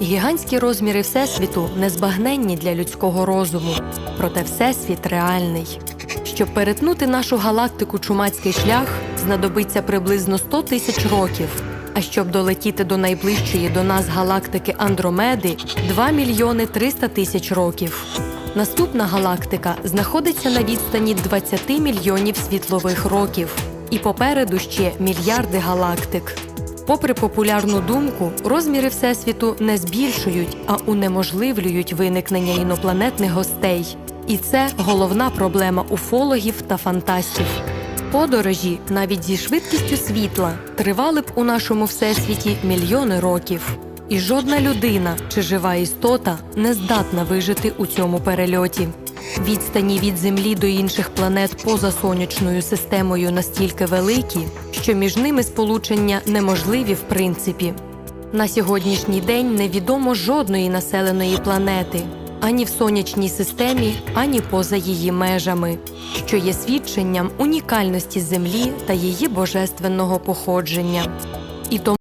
Гігантські розміри Всесвіту незбагненні для людського розуму, проте Всесвіт реальний. Щоб перетнути нашу галактику чумацький шлях, знадобиться приблизно 100 тисяч років. А щоб долетіти до найближчої до нас галактики Андромеди 2 мільйони 300 тисяч років. Наступна галактика знаходиться на відстані 20 мільйонів світлових років, і попереду ще мільярди галактик. Попри популярну думку, розміри Всесвіту не збільшують, а унеможливлюють виникнення інопланетних гостей. І це головна проблема уфологів та фантастів. Подорожі навіть зі швидкістю світла тривали б у нашому всесвіті мільйони років. І жодна людина чи жива істота не здатна вижити у цьому перельоті. Відстані від Землі до інших планет поза сонячною системою настільки великі, що між ними сполучення неможливі в принципі. На сьогоднішній день невідомо жодної населеної планети ані в сонячній системі, ані поза її межами, що є свідченням унікальності Землі та її божественного походження. І тому